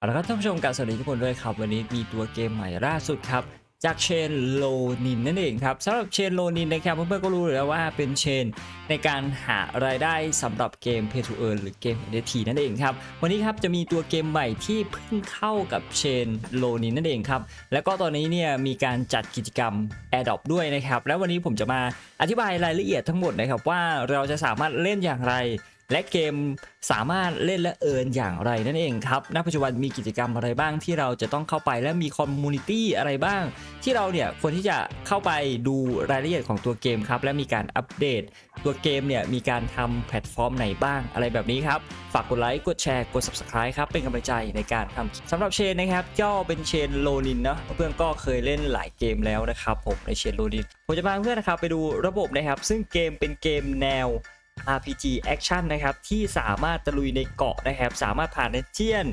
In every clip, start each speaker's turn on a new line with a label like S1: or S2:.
S1: เอาละครับท่านผู้ชมกับสวัสดีทุกคนด้วยครับ วันนี้มีตัวเกมใหม่ล่าสุดครับ จากเชนโลนินนั่นเองครับสำหรับเชนโลนินนะครับเพื่อนๆก็รู้อยู่แล้วว่าเป็นเชนในการหารายได้สำหรับเกม Pay to Earn หรือเกม NFT นั่นเองครับ วันนี้ครับจะมีตัวเกมใหม่ที่เพิ่งเข้ากับเชนโลนินนั่นเองครับ แล้วก็ตอนนี้เนี่ยมีการจัดกิจกรรม a d o p ด้วยนะครับ แล้ววันนี้ผมจะมาอธิบายรายละเอียดทั้งหมดนะครับว่าเราจะสามารถเล่นอย่างไร และเกมสามารถเล่นและเอินอย่างไรนั่นเองครับณปัจจุบันมีกิจกรรมอะไรบ้างที่เราจะต้องเข้าไปและมีคอมมูนิตี้อะไรบ้าง ที่เราเนี่ยควรที่จะเข้าไปดูรายละเอียดของตัวเกมครับและมีการอัปเดต ตัวเกมเนี่ยมีการทำแพลตฟอร์มไหนบ้างอะไรแบบนี้ครับฝากกดไลค์กดแชร์กด subscribe ครับเป็นกำลังใจในการทำสำหรับเชนนะครับก็เป็นเชนโลนินเนาะเพื่อนก็เคยเล่นหลายเกมแล้วนะครับผมในเชนโลนินผมจะพาเพื่อนนะครับไปดูระบบนะครับซึ่งเกมเป็นเกมแนว RPG Action นะครับที่สามารถตะลุยในเกาะนะครับ สามารถผ่านเนเจียน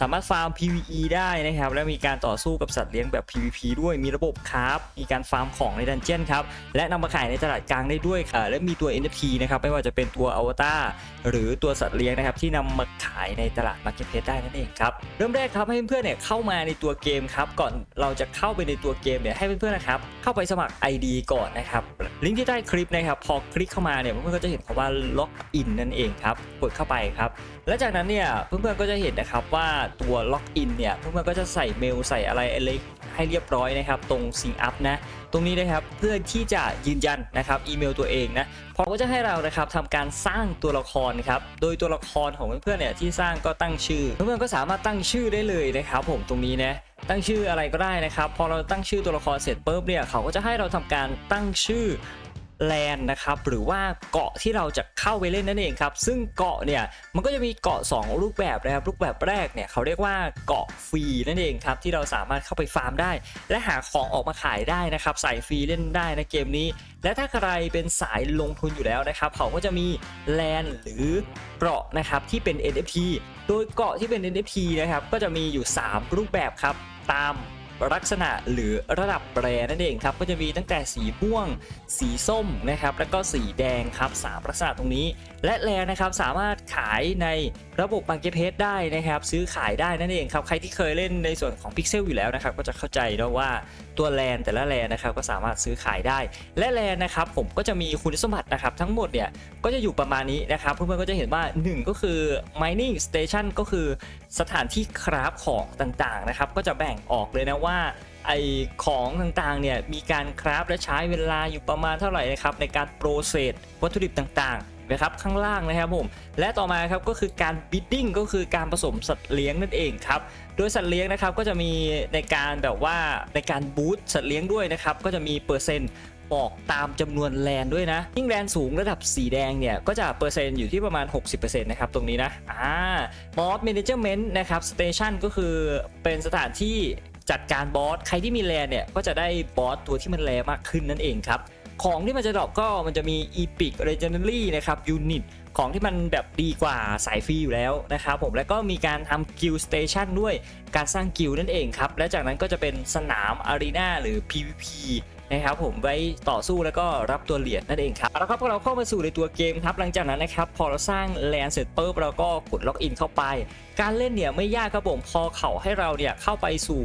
S1: สามารถฟาร์ม PVE ได้นะครับ และมีการต่อสู้กับสัตว์เลี้ยงแบบ PVP ด้วยมีระบบคราฟมีการฟาร์มของในดันเจียนครับและนำมาขายในตลาดกลางได้ด้วยค่ะ และมีตัว NFT นะครับไม่ว่าจะเป็นตัวอวตารหรือตัวสัตว์เลี้ยงนะครับที่นำมาขายในตลาด Marketplace ได้นั่นเองครับเริ่มแรกครับให้เพื่อนๆเนี่ยเข้ามาในตัวเกมครับก่อนเราจะเข้าไปในตัวเกมเนี่ยให้เพื่อนๆนะครับเข้าไปสมัคร ID ก่อนนะครับลิงก์ที่ใต้คลิปนะครับพอคลิกเข้ามาเนี่ยเพื่อนๆก็จะเห็นคำว่าล็อกอินนั่นเองครับกดเข้าไปครับและจากนั้นเนี่ยเพื่อนๆก็จะเห็นนะครับว่าตัวล็อกอินเนี่ยเพื่อนๆก็จะใส่เมลใส่อะไรอะไรให้เรียบร้อยนะครับ ตรงซิงอัพนะ ตรงนี้นะครับเพื่อที่จะยืนยันนะครับอีเมลตัวเองนะพอก็จะให้เรานะครับทำการสร้างตัวละครครับโดยตัวละครของเพื่อนๆเนี่ยที่สร้างก็ตั้งชื่อ เพื่อนๆก็สามารถตั้งชื่อได้เลยนะครับผมตรงนี้นะตั้งชื่ออะไรก็ได้นะครับ พอเราตั้งชื่อตัวละครเสร็จปุ๊บเนี่ยเขาก็จะให้เราทำการตั้งชื่อ แลนด์นะครับหรือว่าเกาะที่เราจะเข้าไปเล่นนั่นเองครับซึ่งเกาะเนี่ยมันก็จะมีเกาะ 2 รูปแบบนะครับรูปแบบแรกเนี่ยเขาเรียกว่าเกาะฟรีนั่นเองครับที่เราสามารถเข้าไปฟาร์มได้ และหาของออกมาขายได้นะครับใส่ฟรีเล่นได้นะเกมนี้ และถ้าใครเป็นสายลงทุนอยู่แล้วนะครับเขาก็จะมีแลนด์หรือเกาะนะครับที่เป็น NFT โดยเกาะที่เป็น NFT นะครับก็จะมีอยู่ 3 รูปแบบครับตาม ลักษณะหรือระดับแปรนั่นเองครับก็จะมีตั้งแต่สีม่วง สีส้มนะครับแล้วก็สีแดงครับสามลักษณะตรงนี้ และแลนด์นะครับสามารถขายในระบบ Marketplace ได้นะครับ ซื้อขายได้นั่นเองครับใครที่เคยเล่นในส่วนของ Pixel อยู่แล้วนะครับก็จะเข้าใจนะว่าตัวแลนแต่ละแลนนะครับก็สามารถซื้อขายได้ และแลนนะครับผมก็จะมีคุณสมบัตินะครับทั้งหมดเนี่ยก็จะอยู่ประมาณนี้นะครับเพื่อนๆก็จะเห็นว่า 1 ก็คือ mining station ก็คือสถานที่คราฟของต่างๆนะครับก็จะแบ่งออกเลยนะว่าไอของต่างๆเนี่ยมีการคราฟและใช้เวลาอยู่ประมาณเท่าไหร่นะครับในการโปรเซสวัตถุดิบต่างๆ นะครับข้างล่างนะครับผมและต่อมาครับก็คือการบิดดิ้งก็คือการผสมสัตว์เลี้ยงนั่นเองครับโดยสัตว์เลี้ยงนะครับก็จะมีในการแบบว่าในการบูตสัตว์เลี้ยงด้วยนะครับก็จะมีเปอร์เซ็นต์บอกตามจำนวนแลนด้วยนะ ยิ่งแลนสูงระดับสีแดงเนี่ย ก็จะเปอร์เซ็นต์อยู่ที่ประมาณ 60%นะครับ ตรงนี้นะ อ่าบอสเมนเจอร์เมนต์นะครับสเตชันก็คือเป็นสถานที่จัดการบอส ใครที่มีแลนเนี่ย ก็จะได้บอสตัวที่มันแรมากขึ้นนั่นเองครับ ของที่มันจะดรอปก็มันจะมี Epic Legendary นะครับยูนิตของที่มันแบบดีกว่าสายฟรีอยู่แล้วนะครับผมแล้วก็มีการทำกิลสเตชันด้วยการสร้างกิลนั่นเองครับ และจากนั้นก็จะเป็นสนามอารีนาหรือ PVP นะครับผมไว้ต่อสู้แล้วก็รับตัวเหรียญนั่นเองครับแล้วครับพอเราเข้ามาสู่ในตัวเกมครับหลังจากนั้นนะครับพอเราสร้างแลนเสร็จปุ๊บเราก็กดล็อกอินเข้าไป การเล่นเนี่ยไม่ยากครับผมพอเขาให้เราเนี่ยเข้าไปสู่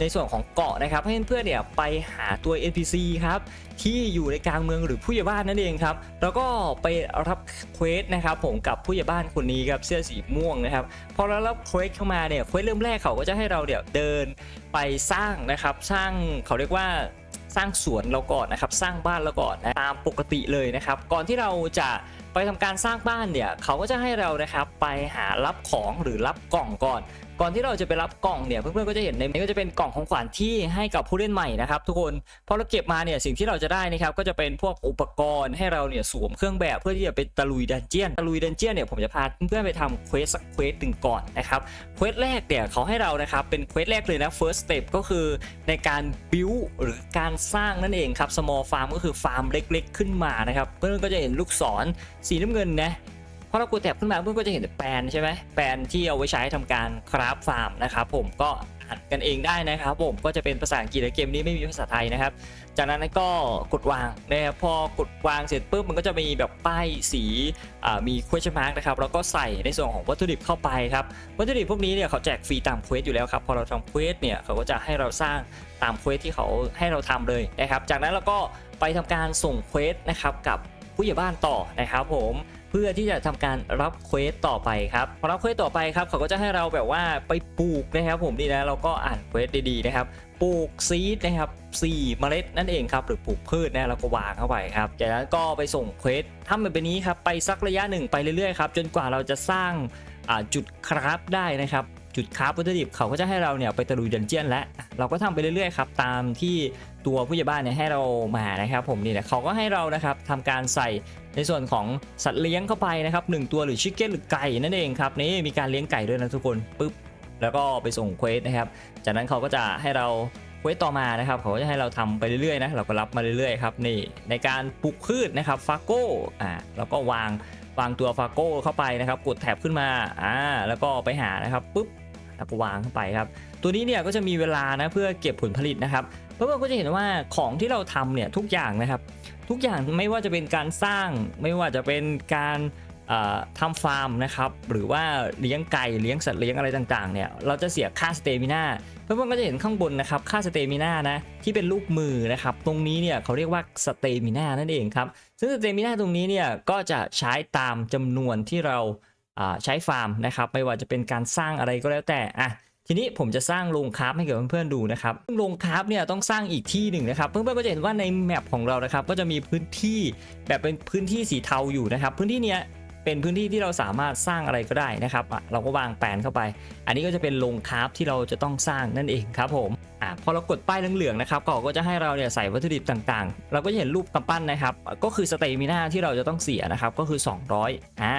S1: ในส่วนของเกาะนะครับให้เพื่อนๆเนี่ยไปหาตัว NPC ครับที่อยู่ในกลางเมืองหรือผู้ใหญ่บ้านนั่นเองครับแล้วก็ไปรับเควสนะครับผมกับผู้ใหญ่บ้านคนนี้ครับเสื้อสีม่วงนะครับพอเรารับเควสเข้ามาเนี่ยเควสเริ่มแรกเขาก็จะให้เราเนี่ยเดินไปสร้างนะครับสร้างเขาเรียกว่า สร้างสวนเราก่อนนะครับ สร้างบ้านเราก่อนนะตามปกติเลยนะครับ ก่อนที่เราจะไปทำการสร้างบ้านเนี่ยเขาก็จะให้เรานะครับไปหารับของหรือรับกล่องก่อน ก่อนที่เราจะไปรับกล่องเนี่ยเพื่อนๆก็จะเห็นในนี้ก็จะเป็นกล่องของขวัญที่ให้กับผู้เล่นใหม่นะครับทุกคนพอเราเก็บมาเนี่ยสิ่งที่เราจะได้นะครับก็จะเป็นพวกอุปกรณ์ให้เราเนี่ยสวมเครื่องแบบเพื่อที่จะไปตะลุยดันเจียนตะลุยดันเจียนเนี่ยผมจะพาเพื่อนๆไปทำเควสสักเควสหนึ่งก่อนนะครับเควสแรกเนี่ยเขาให้เรานะครับเป็นเควสแรกเลยนะ first step ก็คือในการ build หรือการสร้างนั่นเองครับ small farm ก็คือฟาร์มเล็ก ๆ ขึ้นมานะครับเพื่อนๆก็จะเห็นลูกศรสีน้ำเงินนะ พอเรากดแท็บขึ้นมาเพื่อนก็จะเห็นแปลนใช่ไหมแปลนที่เอาไว้ใช้ทำการคราฟฟาร์มนะครับผมก็อ่านกันเองได้นะครับ ผมก็จะเป็นภาษาอังกฤษและเกมนี้ไม่มีภาษาไทยนะครับ จากนั้นก็กดวางนะครับพอกดวางเสร็จปุ๊บมันก็จะมีแบบป้ายสีมี question mark นะครับแล้วก็ใส่ในส่วนของวัตถุดิบเข้าไปครับวัตถุดิบพวกนี้เนี่ยเขาแจกฟรีตามเควสอยู่แล้วครับพอเราทำเควสเนี่ยเขาก็จะให้เราสร้างตามเควสที่เขาให้เราทำเลยนะครับ จากนั้นเราก็ไปทำการส่งเควสนะครับกับผู้ใหญ่บ้านต่อนะครับผม เพื่อที่จะทำการรับเควสต่อไปครับพอรับเควสต่อไปครับเขาก็จะให้เราแบบว่าไปปลูกนะครับ ผมนี่นะเราก็อ่านเควสดีๆนะครับปลูกซีดนะครับ4เมล็ดนั่นเองครับหรือปลูกพืชนะแล้วก็วางเข้าไปครับจากนั้นก็ไปส่งเควสทำแบบนี้ครับไปสักระยะหนึ่งไปเรื่อยๆครับจนกว่าเราจะสร้างจุดคราฟได้นะครับจุดคราฟวัตถุดิบเขาก็จะให้เราเนี่ยไปตะลุยดันเจียนและเราก็ทำไปเรื่อยๆครับตามที่ตัวผู้ใหญ่บ้านเนี่ยให้เรามานะครับ ผมนี่นะเขาก็ให้เรานะครับทำการใส่ ในส่วนของสัตว์เลี้ยงเข้าไปนะครับหนึ่งตัวหรือชิคเก้นหรือไก่นั่นเองครับนี่มีการเลี้ยงไก่ด้วยนะทุกคนปึ๊บแล้วก็ไปส่งเควสนะครับ จากนั้นเขาก็จะให้เราเควสต่อมานะครับ เขาจะให้เราทำไปเรื่อยๆนะ เราก็รับมาเรื่อยๆครับนี่ในการปลูกพืชนะครับฟาโก้อ่าแล้วก็วางวางตัวฟาโก้เข้าไปนะครับ กดแท็บขึ้นมาอ่าแล้วก็ไปหานะครับปุ๊บแล้วก็วางเข้าไปครับ ตัวนี้เนี่ยก็จะมีเวลานะเพื่อเก็บผลผลิตนะครับ เพื่อนๆก็จะเห็นว่าของที่เราทำเนี่ยทุกอย่างนะครับ ทุกอย่างไม่ว่าจะเป็นการสร้าง ไม่ว่าจะเป็นการทำฟาร์มนะครับหรือว่าเลี้ยงไก่เลี้ยงสัตว์เลี้ยงอะไรต่างๆเนี่ยเราจะเสียค่าสเตมินาเพื่อนๆก็จะเห็นข้างบนนะครับค่าสเตมินานะที่เป็นรูปมือนะครับตรงนี้เนี่ยเขาเรียกว่าสเตมินานั่นเองครับซึ่งสเตมินาตรงนี้เนี่ยก็จะใช้ตามจำนวนที่เราอ่าใช้ฟาร์มนะครับไม่ว่าจะเป็นการสร้างอะไรก็แล้วแต่อะ ทีนี้ผมจะสร้างโรงคราฟให้กับเพื่อนๆดูนะครับโรงคราฟเนี่ยต้องสร้างอีกที่หนึ่งนะครับ เพื่อนๆก็จะเห็นว่าในแมปของเรานะครับ ก็จะมีพื้นที่แบบเป็นพื้นที่สีเทาอยู่นะครับ พื้นที่เนี้ยเป็นพื้นที่ที่เราสามารถสร้างอะไรก็ได้นะครับเราก็วางแปลนเข้าไป อันนี้ก็จะเป็นโรงคราฟที่เราจะต้องสร้างนั่นเองครับผมอะพอเรากดป้ายเหลืองๆนะครับเขาก็จะให้เราเนี่ยใส่วัตถุดิบต่างๆ เราก็จะเห็นรูปกำปั้นนะครับ ก็คือสเตมิน่าที่เราจะต้องเสียนะครับ ก็คือ 200อ่า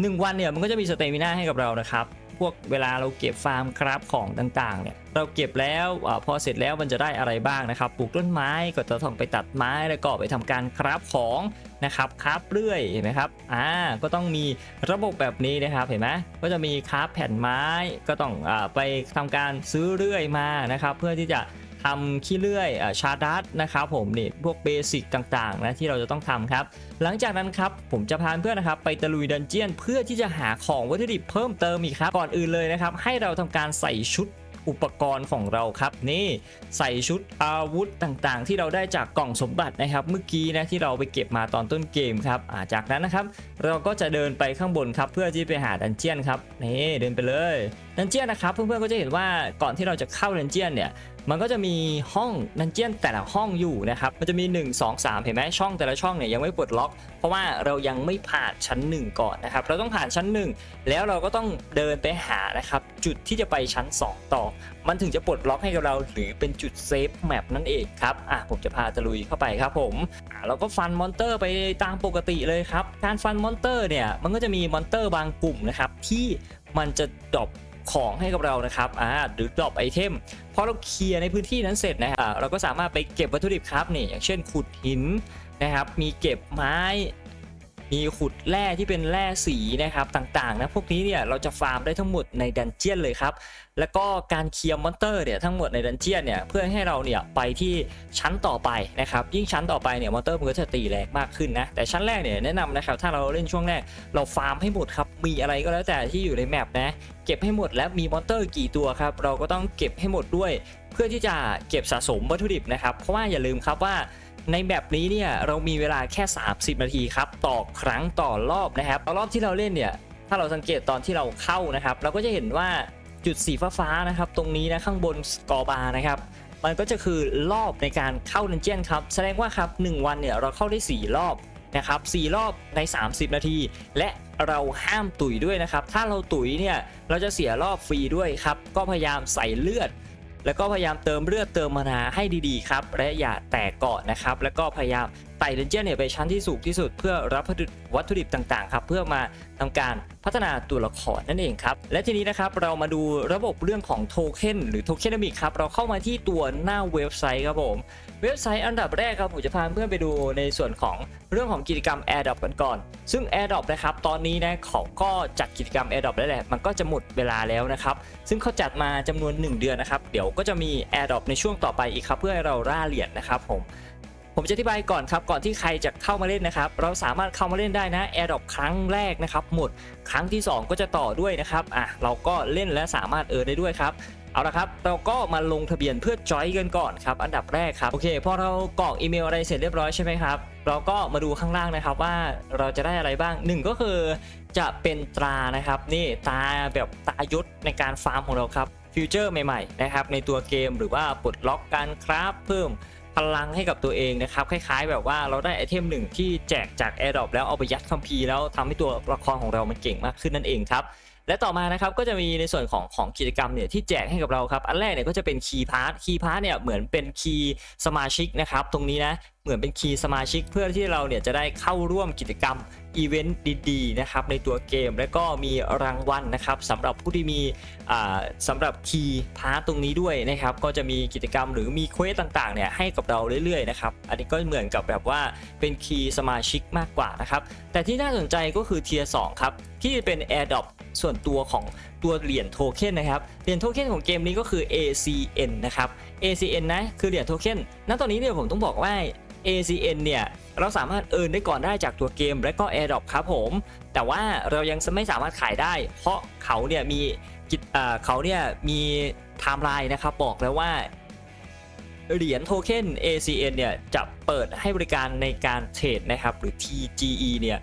S1: หนึ่งวันเนี่ยมันก็จะมีสเตมิน่าให้กับเรานะครับ พวกเวลาเราเก็บฟาร์มครับของต่างๆเนี่ยเราเก็บแล้วอพอเสร็จแล้วมันจะได้อะไรบ้างนะครับ ปลูกต้นไม้ก็จะต้องไปตัดไม้แล้วก็ไปทำการคราฟของนะครับคราฟเรื่อยเห็นไหมครับอ่าก็ต้องมีระบบแบบนี้นะครับเห็นไหมก็จะมีคราฟแผ่นไม้ก็ต้องอไปทำการซื้อเรื่อยมานะครับ เพื่อที่จะ ทำขี้เลื่อยอาชาดัสนะครับผมนี่พวกเบสิกต่างๆนะที่เราจะต้องทำครับ หลังจากนั้นครับผมจะพาเพื่อนนะครับไปตะลุยดันเจียนเพื่อที่จะหาของวัตถุดิบเพิ่มเติมอีกครับก่อนอื่นเลยนะครับ ให้เราทำการใส่ชุดอุปกรณ์ของเราครับนี่ใส่ชุดอาวุธต่างๆ ที่เราได้จากกล่องสมบัตินะครับ เมื่อกี้นะที่เราไปเก็บมาตอนต้นเกมครับาจากนั้นนะครับ เราก็จะเดินไปข้างบนครับเพื่อที่ไปหาดันเจียนครับนี่เดินไปเลย ดันเจียนนะครับเพื่อนๆก็จะเห็นว่าก่อนที่เราจะเข้าดันเจียนเนี่ยมันก็จะมีห้องดันเจียนแต่ละห้องอยู่นะครับมันจะมี 1 2 3 เห็นไหมช่องแต่ละช่องเนี่ยยังไม่ปลดล็อก เพราะว่าเรายังไม่ผ่านชั้น 1 ก่อนนะครับเราต้องผ่านชั้น 1 แล้วเราก็ต้องเดินไปหานะครับจุดที่จะไปชั้น 2 ต่อ มันถึงจะปลดล็อกให้กับเราหรือเป็นจุดเซฟแมปนั่นเองครับอะผมจะพาตะลุยเข้าไปครับผมอะเราก็ฟันมอนเตอร์ไปตามปกติเลยครับการฟันมอนเตอร์เนี่ยมันก็จะมีมอนเตอร์บางกลุ่มนะครับที่มันจะดรอป ของให้กับเรานะครับอ่าหรือดรอปไอเทมพอเราเคลียร์ในพื้นที่นั้นเสร็จนะฮะเราก็สามารถไปเก็บวัตถุดิบครับนี่อย่างเช่นขุดหินนะครับมีเก็บไม้ มีขุดแร่ที่เป็นแร่สีนะครับต่างๆนะพวกนี้เนี่ยเราจะฟาร์มได้ทั้งหมดในดันเจียนเลยครับแล้วก็การเคลียร์มอนเตอร์เนี่ยทั้งหมดในดันเจียนเนี่ยเพื่อให้เราเนี่ยไปที่ชั้นต่อไปนะครับยิ่งชั้นต่อไปเนี่ยมอนเตอร์มันก็จะตีแรงมากขึ้นนะแต่ชั้นแรกเนี่ยแนะนำนะครับถ้าเราเล่นช่วงแรกเราฟาร์มให้หมดครับมีอะไรก็แล้วแต่ที่อยู่ในแมปนะเก็บให้หมดแล้วมีมอนเตอร์กี่ตัวครับเราก็ต้องเก็บให้หมดด้วย เพื่อที่จะเก็บสะสมวัตถุดิบนะครับเพราะว่าอย่าลืมครับว่า ในแบบนี้เนี่ยเรามีเวลาแค่ 30 นาทีครับต่อครั้งต่อรอบนะครับต่อรอบที่เราเล่นเนี่ยถ้าเราสังเกตตอนที่เราเข้านะครับ เราก็จะเห็นว่าจุดสีฟ้าๆนะครับ ตรงนี้นะข้างบนสกอร์บาร์นะครับมันก็จะคือรอบในการเข้าดันเจียนครับ แสดงว่าครับ 1 วันเนี่ยเราเข้าได้ 4 รอบนะครับ4รอบใน 30 นาที และเราห้ามตุ๋ยด้วยนะครับ ถ้าเราตุ๋ยเนี่ยเราจะเสียรอบฟรีด้วยครับ ก็พยายามใส่เลือด แล้วก็พยายามเติมเลือดเติมมานาให้ดีๆครับและอย่าแตกเกาะนะครับแล้วก็พยายาม ไต่เดนเจียนเนี่ยไปชั้นที่สูงที่สุด เพื่อรับวัตถุดิบต่างๆครับเพื่อมาทำการพัฒนาตัวละครนั่นเองครับ และทีนี้นะครับเรามาดูระบบเรื่องของโทเค็นหรือโทเค็นมิกครับเราเข้ามาที่ตัวหน้าเว็บไซต์ครับผมเว็บไซต์อันดับแรกครับผมจะพาเพื่อนไปดูในส่วนของเรื่องของกิจกรรม AirDrop กันก่อน ซึ่ง AirDrop นะครับตอนนี้นะเขาก็จัดกิจกรรม AirDrop แล้วแหละมันก็จะหมดเวลาแล้วนะครับซึ่งเขาจัดมาจำนวน 1 เดือนนะครับเดี๋ยวก็จะมี AirDrop ในช่วงต่อไปอีกครับเพื่อให้เราล่าเหรียญนะครับผม ผมจะอธิบายก่อนครับก่อนที่ใครจะเข้ามาเล่นนะครับ เราสามารถเข้ามาเล่นได้นะ AirDrop ครั้งแรกนะครับหมดครั้งที่ 2 ก็จะต่อด้วยนะครับอะเราก็เล่นและสามารถเออได้ด้วยครับเอาละครับ เราก็มาลงทะเบียนเพื่อจอยกันก่อนครับ อันดับแรกครับ โอเค พอเรากรอกอีเมลอะไรเสร็จเรียบร้อยใช่ไหมครับ เราก็มาดูข้างล่างนะครับว่าเราจะได้อะไรบ้างหนึ่งก็คือจะเป็นตรานะครับ นี่ตราแบบตายศในการฟาร์มของเราครับ ฟิวเจอร์ใหม่ๆนะครับในตัวเกมหรือว่าปลดล็อกการคราฟเพิ่ม พลังให้กับตัวเองนะครับคล้ายๆ แบบว่าเราได้ไอเทมหนึ่งที่แจกจากแอร์ดรอปแล้วเอาไปยัดคัมภีร์แล้วทำให้ตัวละครของเรามันเก่งมากขึ้นนั่นเองครับและต่อมานะครับก็จะมีในส่วนของของกิจกรรมเนี่ยที่แจกให้กับเราครับ อันแรกเนี่ยก็จะเป็นคีย์พาร์ทคีย์พาร์ทเนี่ยเหมือนเป็นคีย์สมาชิกนะครับตรงนี้นะ เหมือนเป็นคีย์สมาชิกเพื่อที่เราเนี่ยจะได้เข้าร่วมกิจกรรมอีเวนต์ดีๆนะครับในตัวเกมและก็มีรางวัลนะครับสำหรับผู้ที่มีสำหรับคีย์พาร์ทตรงนี้ด้วยนะครับ ก็จะมีกิจกรรมหรือมีเควสต่างๆเนี่ยให้กับเราเรื่อยๆนะครับอันนี้ก็เหมือนกับแบบว่าเป็นคีย์สมาชิกมากกว่านะครับ แต่ที่น่าสนใจก็คือเทียร์2ครับ ที่เป็น AirDrop ส่วนตัวของตัวเหรียญโทเค็นนะครับ เหรียญโทเค็นของเกมนี้ก็คือ ACN นะครับ ACN นะ คือเหรียญโทเค็นณตอนนี้เนี่ยผมต้องบอกว่า ACN เนี่ยเราสามารถเอินได้ก่อนได้จากตัวเกมและก็ AirDrop ครับผม แต่ว่าเรายังไม่สามารถขายได้ เพราะเขาเนี่ยมีกิจเขาเนี่ยมีไทม์ไลน์นะครับบอกแล้วว่าเหรียญโทเค็น ACN เนี่ยจะเปิดให้บริการในการเทรดนะครับหรือ TGE เนี่ย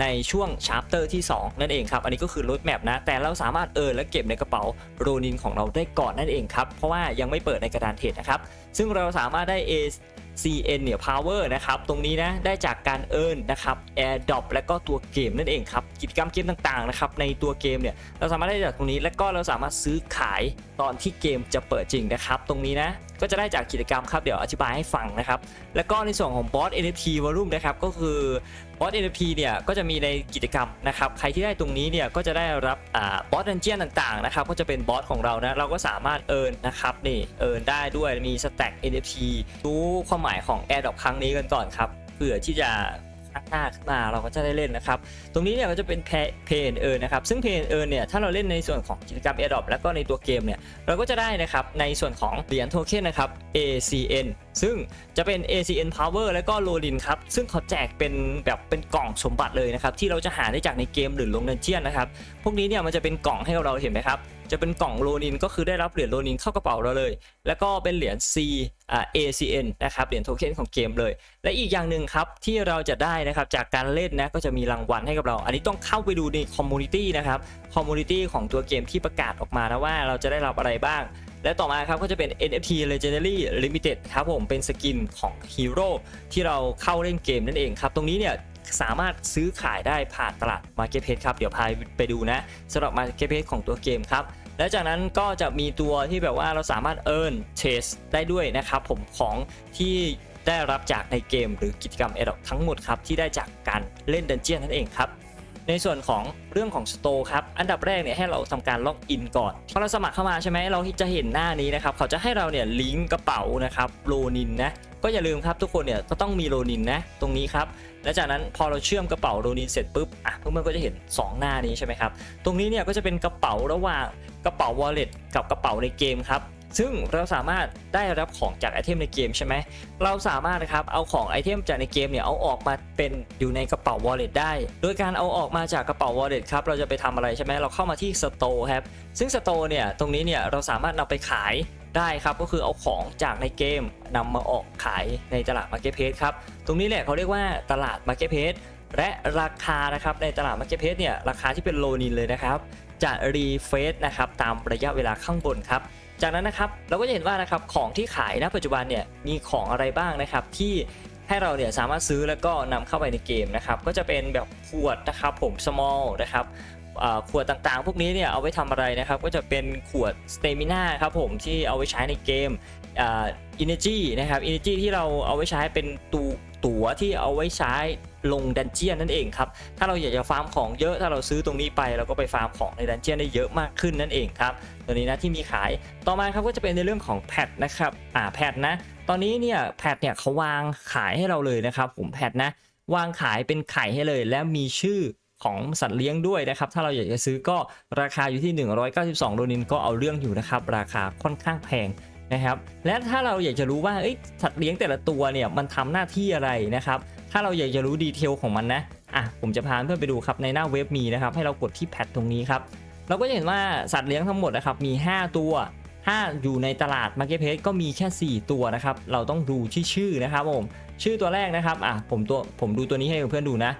S1: ในช่วงชาร์ปเตอร์ที่ 2 นั่นเองครับ อันนี้ก็คือรถแมพนะ แต่เราสามารถเออและเก็บในกระเป๋าโรนินของเราได้ก่อนนั่นเองครับ เพราะว่ายังไม่เปิดในกระดานเทรดนะครับ ซึ่งเราสามารถได้ C.N เนี่ย power นะครับ ตรงนี้นะ ได้จากการเอิร์นนะครับ airdrop และก็ตัวเกมนั่นเองครับ กิจกรรมเกมต่างๆนะครับ ในตัวเกมเนี่ย เราสามารถได้จากตรงนี้ และก็เราสามารถซื้อขายตอนที่เกมจะเปิดจริงนะครับ ตรงนี้นะ ก็จะได้จากกิจกรรมครับเดี๋ยวอธิบายให้ฟังนะครับ แล้วก็ในส่วนของบอส NFT Volume นะครับก็คือบอส NFT เนี่ยก็จะมีในกิจกรรมนะครับใครที่ได้ตรงนี้เนี่ยก็จะได้รับบอสดันเจียนต่างๆนะครับก็จะเป็นบอสของเรานะเราก็สามารถเอิร์นนะครับนี่เอิร์นได้ด้วยมีสแต็ก NFT รู้ความหมายของ Airdrop ครั้งนี้กันก่อนครับเผื่อที่จะางหน้าขึ้นมาเราก็จะได้เล่นนะครับ ตรงนี้เนี่ยก็จะเป็น Pay and Earn นะครับ ซึ่ง Pay and Earn เนี่ย ถ้าเราเล่นในส่วนของกิจกรรม AirDrop แล้วก็ในตัวเกมเนี่ย เราก็จะได้นะครับ ในส่วนของเหรียญโทเค็นนะครับ ACN ซึ่งจะเป็น ACN Power แล้วก็โลลินครับ ซึ่งเขาแจกเป็นแบบเป็นกล่องสมบัติเลยนะครับ ที่เราจะหาได้จากในเกมหรือลงดันเจียนนะครับ พวกนี้เนี่ยมันจะเป็นกล่องให้เราเห็นไหมครับ จะเป็นกล่องโลนินก็คือได้รับเหรียญโลนินเข้ากระเป๋าเราเลย แล้วก็เป็นเหรียญ C อ่า ACN นะครับเหรียญโทเค็นของเกมเลย และอีกอย่างหนึ่งครับที่เราจะได้นะครับจากการเล่นนะก็จะมีรางวัลให้กับเรา อันนี้ต้องเข้าไปดูในคอมมูนิตี้นะครับคอมมูนิตี้ของตัวเกมที่ประกาศออกมานะว่าเราจะได้รับอะไรบ้างและต่อมาครับก็จะเป็น NFT Legendary Limited ครับผมเป็นสกินของฮีโร่ที่เราเข้าเล่นเกมนั่นเองครับ ตรงนี้เนี่ยสามารถซื้อขายได้ผ่านตลาด Marketplace ครับ เดี๋ยวพาไปดูนะสำหรับ Marketplace ของตัวเกมครับ และจากนั้นก็จะมีตัวที่แบบว่าเราสามารถ earn chase ได้ด้วยนะครับผมของที่ได้รับจากในเกมหรือกิจกรรม a d o ทั้งหมดครับที่ได้จากการเล่นดันเจียนนั่นเองครับในส่วนของเรื่องของ Store ครับ อันดับแรกเนี่ยให้เราทำการล็อกอินก่อนพอเราสมัครเข้ามาใช่ไหมเราจะเห็นหน้านี้นะครับ เขาจะให้เราเนี่ยลิงก์กระเป๋านะครับโลนินนะก็อย่าลืมครับทุกคนเนี่ยก็ต้องมีโลนินนะตรงนี้ครับและจากนั้นพอเราเชื่อมกระเป๋าโลนินเสร็จปุ๊บอะเพื่อนๆก็จะเห็น 2 หน้านี้ใช่ไหมครับตรงนี้เนี่ยก็จะเป็นกระเป๋าระหว่าง กระเป๋า wallet กับกระเป๋าในเกมครับซึ่งเราสามารถได้รับของจากไอเทมในเกมใช่ไหม เราสามารถนะครับเอาของไอเทมจากในเกมเนี่ยเอาออกมาเป็นอยู่ในกระเป๋า wallet ได้ โดยการเอาออกมาจากกระเป๋า wallet ครับเราจะไปทำอะไรใช่ไหมเราเข้ามาที่ store ครับ ซึ่ง store เนี่ยตรงนี้เนี่ยเราสามารถนำไปขายได้ครับก็คือเอาของจากในเกมนำมาออกขายในตลาด marketplace ครับ ตรงนี้แหละเขาเรียกว่าตลาด marketplace และราคานะครับในตลาด marketplace เนี่ยราคาที่เป็นโลนินเลยนะครับ จะรีเฟซนะครับตามระยะเวลาข้างบนครับจากนั้นนะครับเราก็จะเห็นว่านะครับของที่ขายณปัจจุบันเนี่ยมีของอะไรบ้างนะครับที่ให้เราเนี่ยสามารถซื้อแล้วก็นำเข้าไปในเกมนะครับก็จะเป็นแบบขวดนะครับผม small นะครับ ขวดต่างๆ พวกนี้เนี่ยเอาไว้ทำอะไรนะครับ ก็จะเป็นขวดสเตมิน่าครับผมที่เอาไว้ใช้ในเกมอ่า energy นะครับ energy ที่เราเอาไว้ใช้เป็นตูตั๋วที่เอาไว้ใช้ลงดันเจียนนั่นเองครับ ถ้าเราอยากจะฟาร์มของเยอะ ถ้าเราซื้อตรงนี้ไปเราก็ไปฟาร์มของในดันเจียนได้เยอะมากขึ้นนั่นเองครับ ตัวนี้นะที่มีขาย ต่อมาครับก็จะเป็นในเรื่องของแพทนะครับ อ่าแพทนะ ตอนนี้เนี่ยแพทเนี่ยเขาวางขายให้เราเลยนะครับ ผมแพทนะ วางขายเป็นไข่ให้เลย และมีชื่อ ของสัตว์เลี้ยงด้วยนะครับ ถ้าเราอยากจะซื้อก็ราคาอยู่ที่ 192 โดนินก็เอาเรื่องอยู่นะครับ ราคาค่อนข้างแพงนะครับ และถ้าเราอยากจะรู้ว่าสัตว์เลี้ยงแต่ละตัวเนี่ยมันทำหน้าที่อะไรนะครับ ถ้าเราอยากจะรู้ดีเทลของมันนะอะผมจะพาเพื่อนไปดูครับในหน้าเว็บมีนะครับ ให้เรากดที่แพทตรงนี้ครับเราก็จะเห็นว่าสัตว์เลี้ยงทั้งหมดนะครับมี 5 ตัวถ้าอยู่ในตลาด Marketplace ก็มีแค่ 4 ตัวนะครับ เราต้องดูที่ชื่อนะครับผม ชื่อตัวแรกนะครับอะผมตัวผมดูตัวนี้ให้เพื่อนดูนะ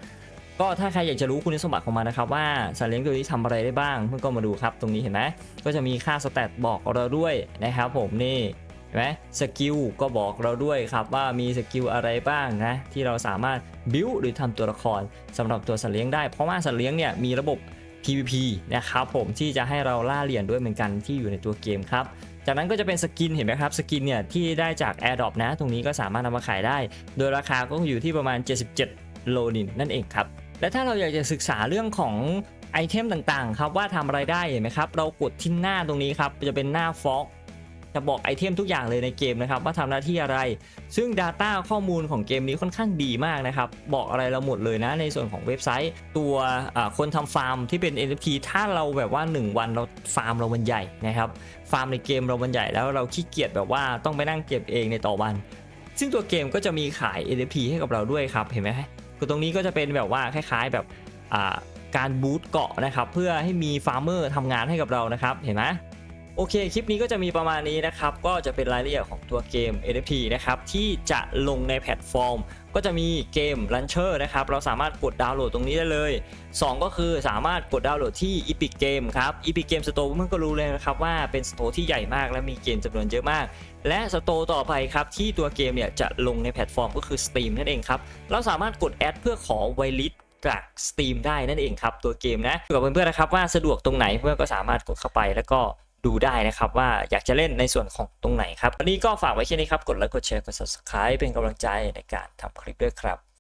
S1: ก็ถ้าใครอยากจะรู้คุณสมบัติของมันนะครับว่าสัตว์เลี้ยงตัวนี้ทำอะไรได้บ้างเพื่อนก็มาดูครับ ตรงนี้เห็นไหมก็จะมีค่าสแตทบอกเราด้วยนะครับผมนี่เห็นไหมสกิลก็บอกเราด้วยครับว่ามีสกิลอะไรบ้างนะที่เราสามารถบิวหรือทำตัวละครสำหรับตัวสัตว์เลี้ยงได้ เพราะว่าสัตว์เลี้ยงเนี่ยมีระบบ PVP นะครับผมที่จะให้เราล่าเหรียญด้วยเหมือนกันที่อยู่ในตัวเกมครับจากนั้นก็จะเป็นสกินเห็นไหมครับสกินเนี่ยที่ได้จาก AirDrop นะ ตรงนี้ก็สามารถนำมาขายได้ โดยราคาก็อยู่ที่ประมาณ 77 โลนินนั่นเองครับ และถ้าเราอยากจะศึกษาเรื่องของไอเทมต่างๆครับว่าทำอะไรได้เห็นไหมครับ เรากดที่หน้าตรงนี้ครับจะเป็นหน้าฟอกจะบอกไอเทมทุกอย่างเลยในเกมนะครับว่าทำหน้าที่อะไร ซึ่ง Data ข้อมูลของเกมนี้ค่อนข้างดีมากนะครับ บอกอะไรเราหมดเลยนะในส่วนของเว็บไซต์ ตัวคนทำฟาร์มที่เป็น NFT ถ้าเราแบบว่า 1 วันเราฟาร์มเรามันใหญ่นะครับ ฟาร์มในเกมเรามันใหญ่แล้วเราขี้เกียจแบบว่าต้องไปนั่งเก็บเองในต่อวัน ซึ่งตัวเกมก็จะมีขาย NFT ให้กับเราด้วยครับเห็นไหม คือตรงนี้ก็จะเป็นแบบว่าคล้ายๆแบบการบูตเกาะนะครับ เพื่อให้มีฟาร์มเมอร์ทำงานให้กับเรานะครับ เห็นไหม โอเค คลิปนี้ก็จะมีประมาณนี้นะครับ ก็จะเป็นรายละเอียดของตัวเกม NFT นะครับ ที่จะลงในแพลตฟอร์ม ก็จะมีเกม Launcher นะครับ เราสามารถกดดาวน์โหลดตรงนี้ได้เลย 2 ก็คือสามารถกดดาวน์โหลดที่ Epic Game ครับ Epic Game Store เพื่อนก็รู้เลยนะครับว่าเป็นสโตร์ที่ใหญ่มากและมีเกมจำนวนเยอะมาก และสโตร์ต่อไปครับที่ตัวเกมเนี่ยจะลงในแพลตฟอร์มก็คือ Steam นั่นเองครับ เราสามารถกดแอดเพื่อขอไวลิสจาก Steam ได้นั่นเองครับตัวเกมนะอกับเพื่อนๆนะครับว่าสะดวกตรงไหนเพื่อนก็สามารถกดเข้าไปแล้วก็ ดูได้นะครับว่าอยากจะเล่นในส่วนของตรงไหนครับ วันนี้ก็ฝากไว้แค่นี้ครับ กดไลค์กดแชร์กด subscribe เป็นกำลังใจในการทำคลิปด้วยครับ